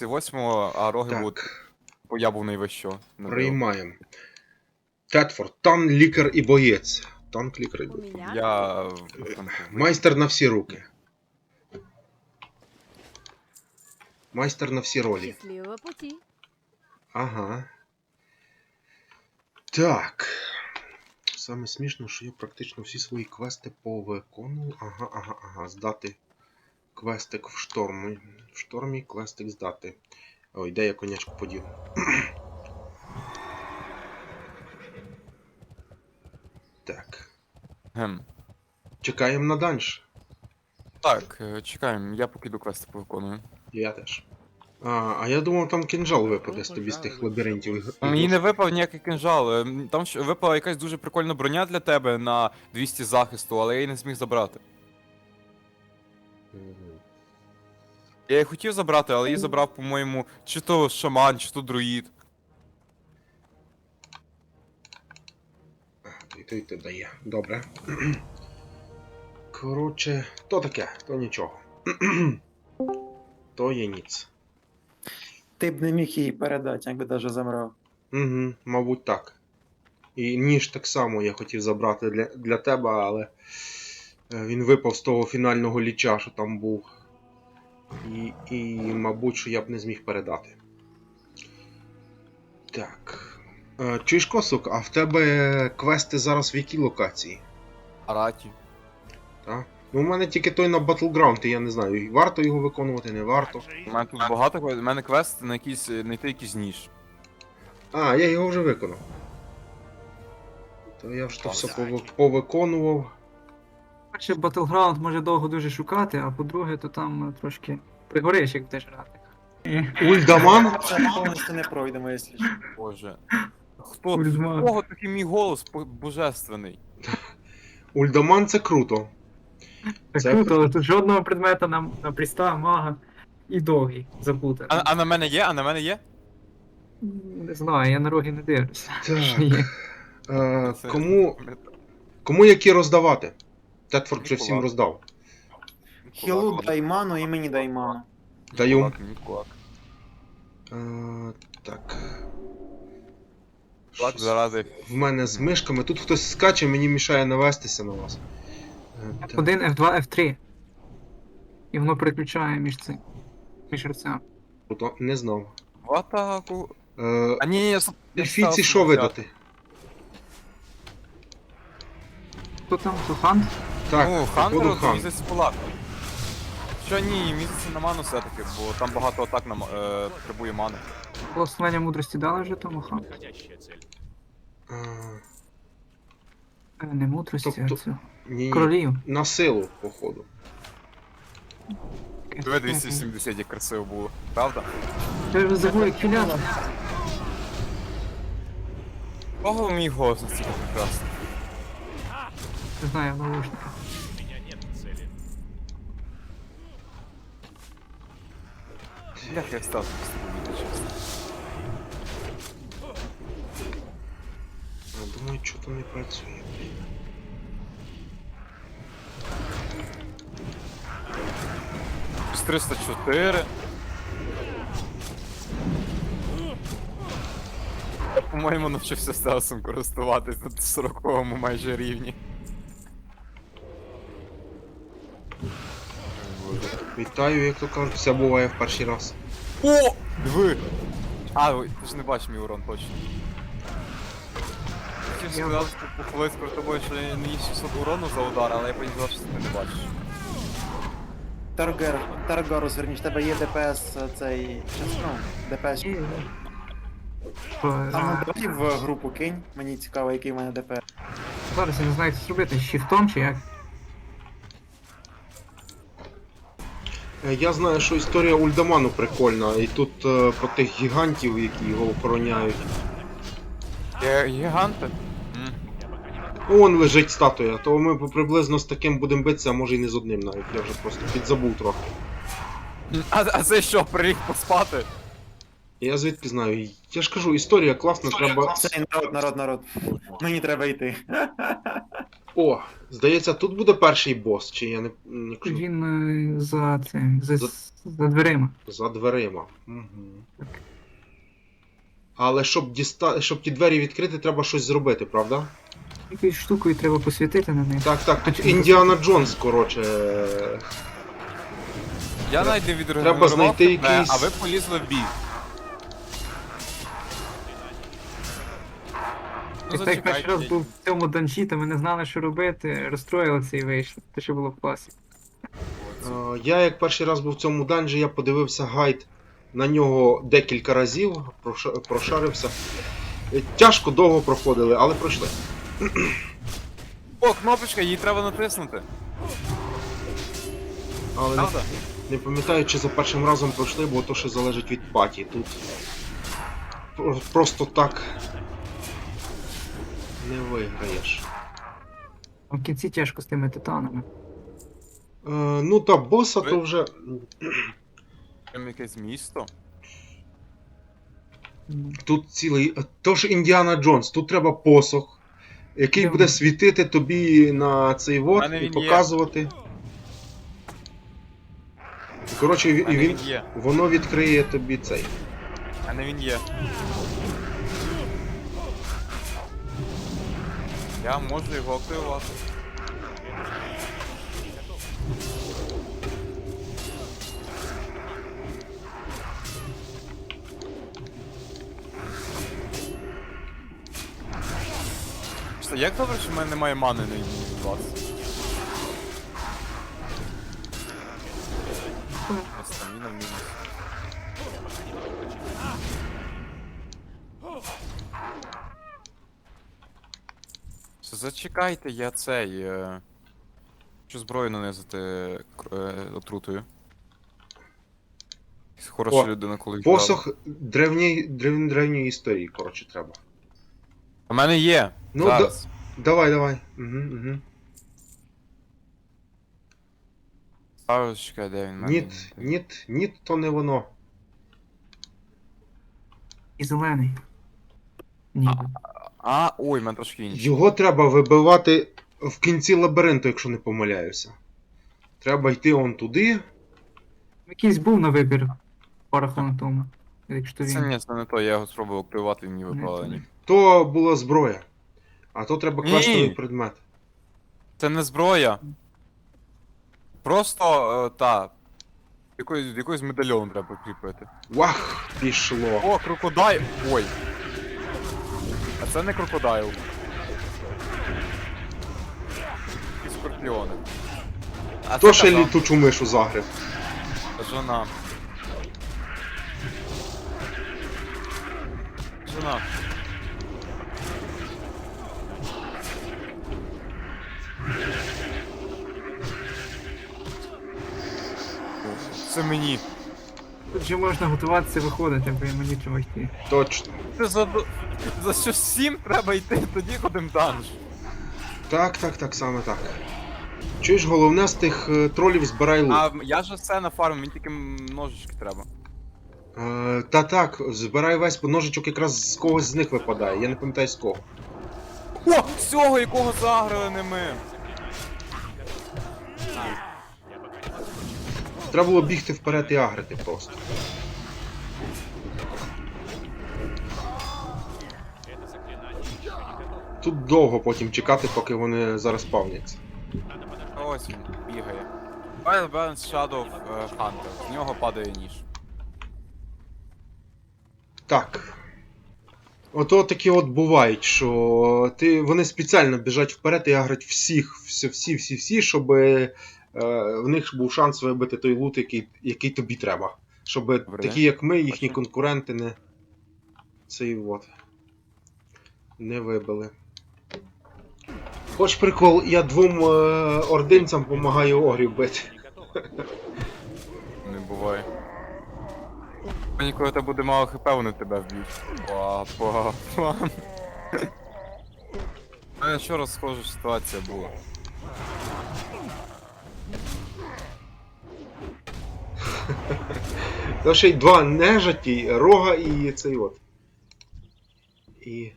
38-го, а роги Так. будуть. Бо я був найвищого. Приймаємо. Тетфорд, танк, лікар і боєць. Танк, лікар і У боєць. меня Я. Майстер на всі руки. Майстер на всі ролі. счастливого пути. Ага. Так. Саме смішно, що я практично всі свої квести повиконував. Ага, ага, ага. Здати квестик в штормі. В штормі квестик здати. Ой, де я конячку подів. так. Гем. Чекаємо на данж. Так, е, чекаємо, я поки до квести повиконую. Я теж. А, а я думав, там кінжал випаде з тобі з тих лабіринтів. Мені не випав ніякий кинжал. е, Там випала якась дуже прикольна броня для тебе на 200 захисту, але я її не зміг забрати. Мгм. Я її хотів забрати, але її забрав, по-моєму, чи то шаман, чи то друїд. А, то й то дає. Добре. Коротше, то таке, то нічого. то є ніц. Ти б не міг її передати, якби даже замрав. Угу, мабуть, так. І ніж так само я хотів забрати для, для тебе, але е, він випав з того фінального ліча, що там був. І, і мабуть, що я б не зміг передати. Так. Е, Чуєш, Косук, а в тебе квести зараз в якій локації? Араті. Так? Ну, у мене тільки той на Battleground, і я не знаю, варто його виконувати, не варто. У мене тут багато кве- у мене квест на якийсь знайти якийсь ніж. А, я його вже виконав. То я ж то все повиконував. Перше, Battleground може довго дуже шукати, а по-друге, то там е, трошки пригориш, як будеш грати. Ульдаман? Повністю не пройдемо, якщо що. Боже. Хто? Ульдман. Кого такий мій голос по- божественний? Ульдаман це круто. Так Це- круто, але тут жодного предмета на, на пріста, мага і довгий забути. А, а на мене є? А на мене є? Не знаю, я на роги не дивлюся. Так. Що є. Е, Це- кому, кому які роздавати? Тетфорд вже всім роздав. Хілу дай ману і мені дай ману. Даю. Кулак. Е, так. Кулак Щось заради. В мене з мишками. Тут хтось скаче, мені мішає навестися на вас. Е, так. F1, F2, F3. І воно переключає між цим. Між гравцями. Круто, не знав. В атаку. Е, А ні, ні, я с- я Ельфійці став що взяти. видати? Хто там? Хто хант? Так, ну, походу Хантеру хан. місяць кулак. Що ні, місяць на ману все-таки, бо там багато атак на ма- е, потребує мани. Благословення мудрості дали вже тому хант. Е, Е, Не мудрості, Тобто- а цю. ні, ні. Королів. На силу, походу. Диви 270 як красиво було, правда? Я вже забув, як хиляти. Кого мій голос настільки прекрасний? Не знаю, в наушниках. Як я став тобою чесно. Думаю, що то не працює. блін. З 304. По-моєму, навчився стелсом користуватись на 40-му майже рівні. Вітаю, як то кажуть, все буває в перший раз. О! Диви! А, ой, ти ж не бачиш мій урон точно. Хотів Я сказати, що похвалитися про тобою, що я не їсть 600 урону за удар, але я подумав, що ти не бачиш. Таргер, Таргор, зверніш, тебе є ДПС е, цей. щас, ну, ДПС. А ну давай в групу кинь, мені цікаво, який в мене ДПС. Зараз я не знаю, як це зробити. Щифтом чи як? Я знаю, що історія Ульдаману прикольна, і тут е, про тих гігантів, які його охороняють. Є гіганти? Вон лежить статуя, то ми приблизно з таким будемо битися, а може і не з одним навіть. Я вже просто підзабув трохи. А, а це що, приліг поспати? Я звідки знаю. Я ж кажу, історія класна, треба. Цей народ, народ, народ. Мені треба йти. О, здається, тут буде перший бос, чи я не. м, якщо- Він е, за це, за, За- за дверима. За дверима. Угу. Але щоб діста... щоб ті двері відкрити, треба щось зробити, правда? Якоюсь штукою треба посвітити на них. Так, так, тут Індіана Джонс, коротше. Я навіть не відреагував, Треба знайти тебе, якийсь- а ви полізли в бій. Ну, І так перший раз був в цьому данжі, то ми не знали, що робити, розстроїлися і вийшли. Те, що було в класі. Е, Я як перший раз був в цьому данжі, я подивився гайд на нього декілька разів, проша- прошарився. Е, Тяжко довго проходили, але пройшли. О, кнопочка, її треба натиснути. Але не, Правда? не пам'ятаю, чи за першим разом пройшли, бо то ще залежить від паті. Тут про- просто так не виграєш. В кінці тяжко з тими титанами. Е, ну та боса Ви- то вже. Там якесь місто. Тут цілий. Тож Індіана Джонс, тут треба посох, який Де буде світити тобі на цей вод мене і він є. показувати. Коротше, і А не він, він є. воно відкриє тобі цей. А не він є. Я можу його активувати. Як добре, що в мене немає мани на 20? Зачекайте, я цей. Е... Хочу зброю нанизати кр- е, отрутою. Хороша О, людина, коли Посох древньої, древ, древньої історії, коротше, треба. У мене є. Ну, Зараз. Давай, давай. Угу, угу. Зараз чекай, де він в мене? Ніт, ніт, ніт, то не воно. І зелений. Ніби. А, ой, мене трошки інший. Його треба вибивати в кінці лабіринту, якщо не помиляюся. Треба йти он туди. Якийсь був на вибір тому. Якщо Це він. ні, це не то, я його спробував активувати, він мені Не випало ні. То була зброя. А то треба Ні. квестовий предмет. Це не зброя. Просто е, та. Якийсь, якийсь медальйон треба прикріпити. Вах, пішло. О, крокодайл! Ой. Це не крокодайл. І скорпіони. А То ще літучу мишу загрив. Жена. Жена. Це мені. Тут же можна готуватися виходити, бо йому нічого йти. Точно. Це за, за що сім треба йти, тоді ходим данж. Так, так, так, саме так. Чуєш, головне з тих е, тролів збирай лут. А я ж все на фарм, мені тільки ножички треба. Е, та так, збирай весь, бо ножичок якраз з когось з них випадає, я не пам'ятаю з кого. О! З цього якого заграли не ми. Треба було бігти вперед і агрити просто. Тут довго потім чекати, поки вони зараз спавняться. Ось він бігає. Wild Balance Shadow е, Hunter. З нього падає ніж. Так. Ото такі от бувають, що ти, вони спеціально біжать вперед і аграть всіх, всі, всі, всі, всі, щоб е, в них був шанс вибити той лут, який, який тобі треба. Щоб Добре. такі, як ми, їхні Бачу. конкуренти не. Цей от. Не вибили. Хоч прикол, я двом е, ординцям допомагаю огрів бити. Не буває. Мені коли тебе буде мало хп, вони тебе вб'ють. Папа. У мене ще раз схожа ситуація була. Та ще й два нежаті, рога і цей от. І.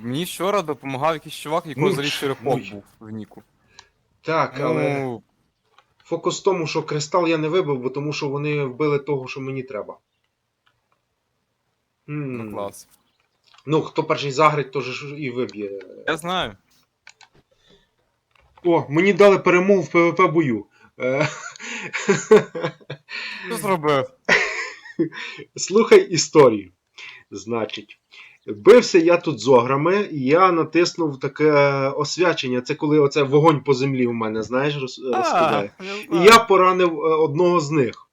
Мені вчора допомагав якийсь чувак, якого Ну, взагалі черепок ой. був в Ніку. Так, але Ну, фокус в тому, що кристал я не вибив, бо тому що вони вбили того, що мені треба. М. ну клас. Ну, хто перший загрить, то ж і виб'є. Я знаю. О, мені дали перемогу в ПВП бою. Що зробив? Слухай історію. Значить, бився я тут з ограми, і я натиснув таке освячення. Це коли оце вогонь по землі в мене, знаєш, розкидає. І я поранив е, одного з них.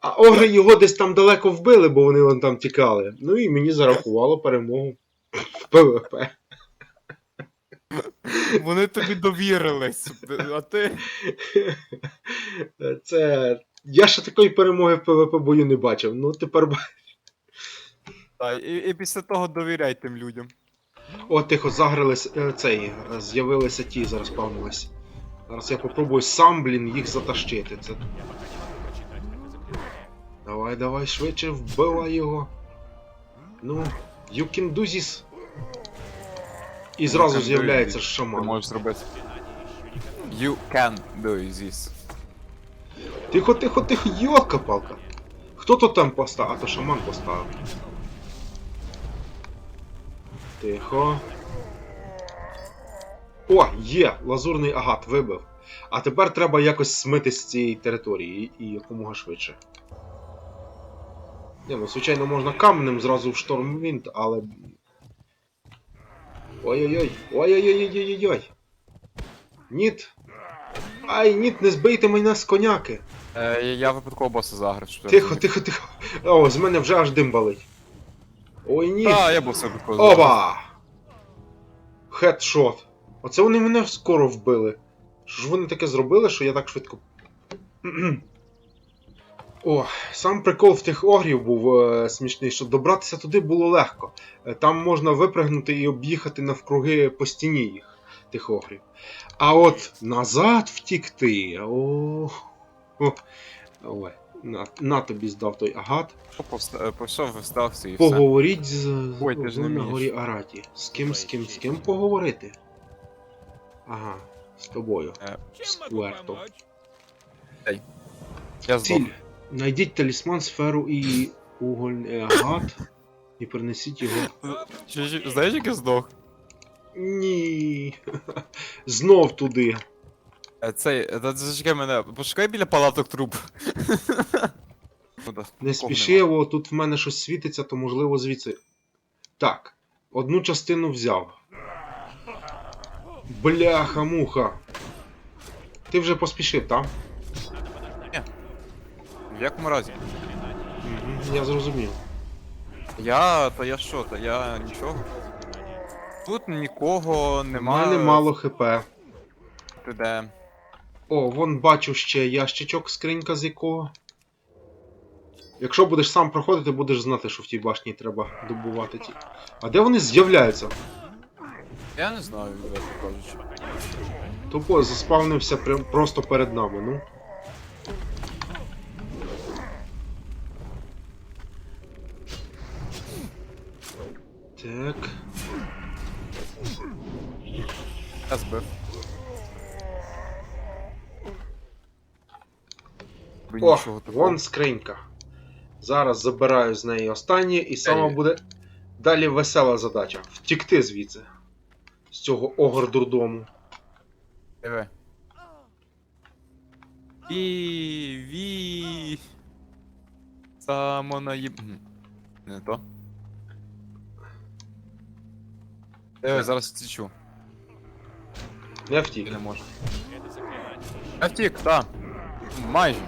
А огри його десь там далеко вбили, бо вони вон там тікали. Ну і мені зарахувало перемогу в ПВП. Вони тобі довірились, а ти. Це. Я ще такої перемоги в ПВП бою не бачив. Ну тепер ба- Та, і, і після того довіряй тим людям. О, тихо, загрались е, цей. е, З'явилися ті, зараз спавнились. Зараз я попробую сам, блін, їх затащити. Це... Давай, давай, швидше вбивай його. Ну, you can do this. І зразу з'являється. Ти шаман. можеш зробити. You can do this. Тихо, тихо, тихо, йолка палка. Хто то там поставив? А то шаман поставив. Тихо. О, є! Лазурний агат вибив. А тепер треба якось смити з цієї території і, і якомога швидше. Не, ну, звичайно, можна каменем зразу в штормвінт, але. Ой-ой-ой! Ой-ой-ой-ой-ой-ой! Ніт! Ай, ніт, не збийте мене з коняки! Е, я випадково боса заграв. що Тихо, тихо, тихо. О, з мене вже аж дим балить. Ой ні. Та, я боса випадково заграв. Оба! Хедшот. Оце вони мене скоро вбили. Що ж вони таке зробили, що я так швидко. О, сам прикол в тих огрів був е, смішний, що добратися туди було легко. Е, Там можна випригнути і об'їхати навкруги по стіні їх, тих огрів. А от назад втікти. О. О. Ой. На, на тобі здав той агат. Повста- е, Пішов, встався і все. Поговоріть з Ой, ти ж не на вмієш. горі Араті. З ким, з ким, з ким поговорити? Ага, з тобою. Е, Скверто. Я здох. Ціль. Найдіть талісман, сферу і угольний агат. І принесіть його. Чи- чи- Знаєш, як я здох? Ні. Знов туди. Е, Цей, е, та зачекай мене, пошукай біля палаток труп. Ну, да, Не такого спіши, нема. о, тут в мене щось світиться, то можливо звідси. Так. Одну частину взяв. Бляха-муха. Ти вже поспішив, так? Якому разі? Я зрозумів. Я, та я що, та я нічого. Тут нікого У мене мало хп. Ти де? О, вон бачу ще ящичок, скринька з якого. Якщо будеш сам проходити, будеш знати, що в тій башні треба добувати ті. А де вони з'являються? Я не знаю, відверто кажучи. Тупо заспавнився прям просто перед нами, ну. Так. Би О, вон скринька. Зараз забираю з неї останнє, і сама буде далі весела задача. Втікти звідси. З цього огор-дурдому. Диви. І ві. Самонаїб. Мгм. Не то. Диви, зараз втічу. Я втік. не можу. Я втік, так. Майже.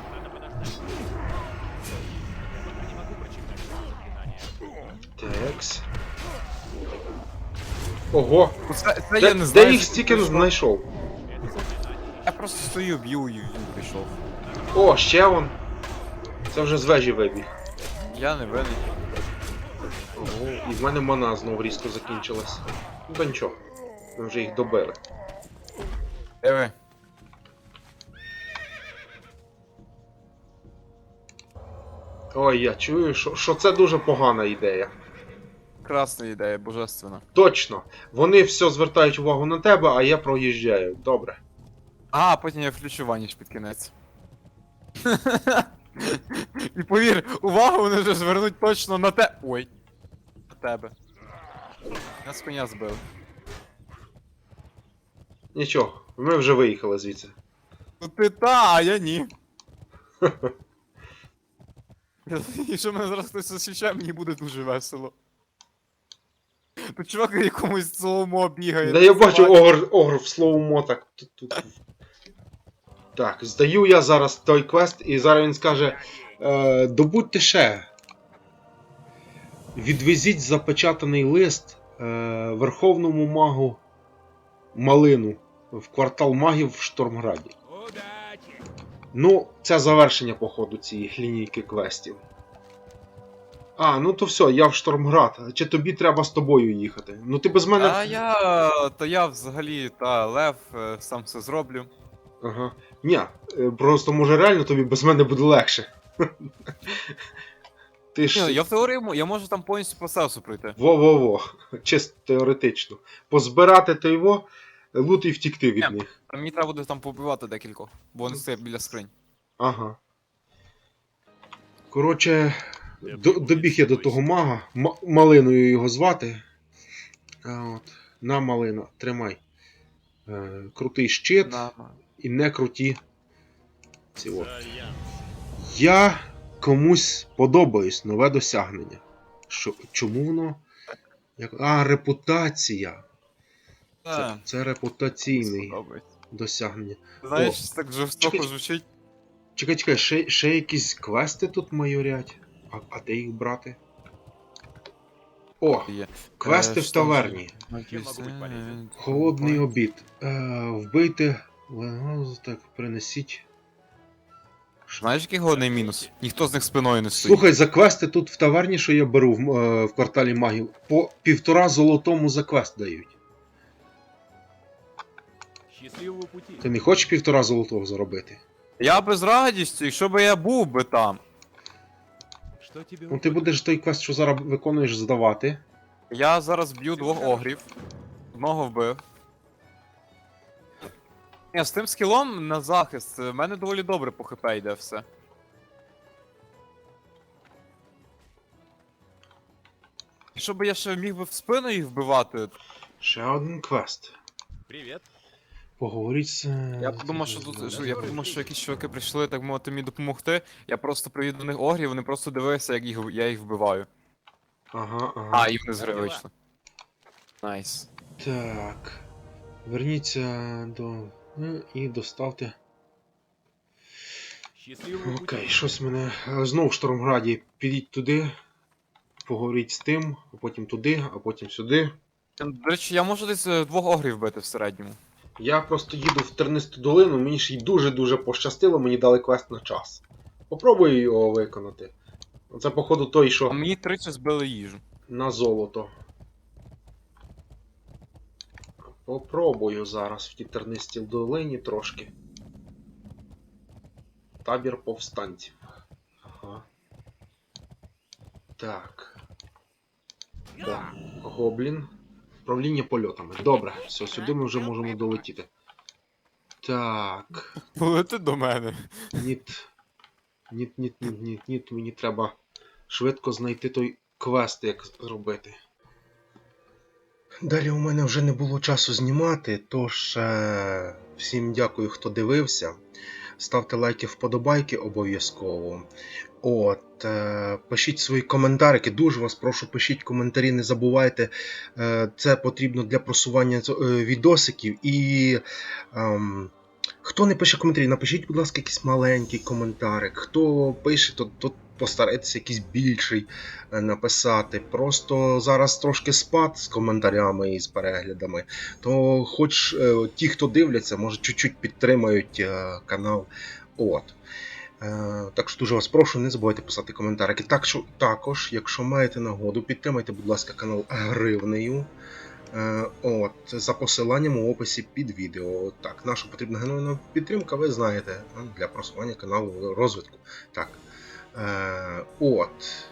Такс. Ого! Це, це Де, я не де їх що стільки знайшов? Я просто стою, б'ю і він прийшов. О, ще он. Це вже з вежі вибіг. Я не винен. Ого, і в мене мана знову різко закінчилась. Ну то нічого. Ми вже їх добили. Диви. Ой, я чую, що, що це дуже погана ідея. Прекрасна ідея, божественна. Точно. Вони все звертають увагу на тебе, а я проїжджаю. Добре. А, потім я включу ваніш під кінець. І повір, увагу вони вже звернуть точно на те. Ой. На тебе. Я з коня збив. Нічого, ми вже виїхали звідси. Ну ти та, а я ні. Якщо мене зараз хтось зустрічає, мені буде дуже весело. Тут чувак якомусь цілому бігає. Да я бачу огр, огр в слоумо так. Тут, тут. Так, здаю я зараз той квест, і зараз він скаже: е, добудьте ще. Відвезіть запечатаний лист Верховному магу Малину в квартал магів в Штормграді. Ну, це завершення, походу, цієї лінійки квестів. А, ну то все, я в Штормград. Чи тобі треба з тобою їхати? Ну ти без мене. А я. Та я взагалі, та Лев, е, сам все зроблю. Ага. Ні, е, просто може реально тобі без мене буде легше. Ти ж. ну, я в теорії я можу там повністю по сенсу пройти. Во-во-во. Чисто теоретично. Позбирати то його, лут і втікти від Ні. них. А мені треба буде там побивати декількох, бо вони стоять біля скринь. Ага. Коротше, до, добіг я до того мага. М- малиною його звати. А, от. На малина, тримай. Е, крутий щит На. і не круті. Ці от. Я комусь подобаюсь нове досягнення. Що, чому воно? Як... А, репутація. Це, це сподобається. досягнення. Знаєш, так жорстоко Чекай. звучить. Чекай, чекай, ще, ще якісь квести тут майорять. А, а де їх брати? О, Є. квести Е, в таверні. Холодний обід. Е, вбийте. Так, принесіть. Знаєш, який головний мінус? Ніхто з них спиною не стоїть. Слухай, за квести тут в таверні, що я беру в, е, в кварталі магів, по півтора золотому за квест дають. Счастливого пути. Ти не хочеш півтора золотого заробити? Я би з радістю, якщо би я був би там. Что тебе Ну ти угодно? будеш той квест, що зараз виконуєш, здавати. Я зараз б'ю двох огрів. Одного вбив. Ні, з тим скілом на захист в мене доволі добре по хп йде все. Якщо б я ще міг би в спину їх вбивати, Ще один квест. Привет. Поговоріть з. е, я подумав, що тут. що- Я подумав, що якісь чуваки прийшли, так мовити, мені допомогти. Я просто привів до них огрів, вони просто дивилися, як їх, я їх вбиваю. Ага, ага. А, і вони з гри вийшли. Найс. Так. Верніться до. Е, І доставте. Окей, щось мене. е, Знов в Штормграді. Підіть туди. Поговоріть з тим, а потім туди, а потім сюди. До речі, я можу десь е, двох огрів бити в середньому. Я просто їду в Тернисту долину, мені ж й дуже-дуже пощастило, мені дали квест на час. Попробую його виконати. Це, походу, той, що. А мені тричі збили їжу. на золото. Попробую зараз в тій тернистій долині трошки. Табір повстанців. Ага. Так. О, гоблін. Управління польотами. Добре, все, сюди ми вже можемо долетіти. Так. Полети до мене. Ніт. Ніт, ніт, ніт, ніт, ніт. Мені треба швидко знайти той квест, як зробити. Далі у мене вже не було часу знімати, тож е, всім дякую, хто дивився. Ставте лайки, вподобайки обов'язково. От, е, пишіть свої коментарики. Дуже вас прошу, пишіть коментарі, не забувайте. Е, це потрібно для просування е, відосиків. І ем, хто не пише коментарі, напишіть, будь ласка, якийсь маленький коментарик. Хто пише, то, то постарайтеся якийсь більший е, написати. Просто зараз трошки спад з коментарями і з переглядами. То хоч е, ті, хто дивляться, може чуть-чуть підтримають е, канал. От. Так що дуже вас прошу, не забувайте писати коментарики. Так що, також, якщо маєте нагоду, підтримайте, будь ласка, канал гривнею. От, за посиланням у описі під відео. Так, наша потрібна генеральна підтримка, ви знаєте, е, для просування каналу розвитку. Так. Е, От.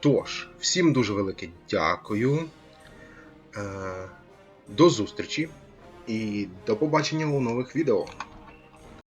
Тож, всім дуже велике дякую. Е, До зустрічі і до побачення у нових відео.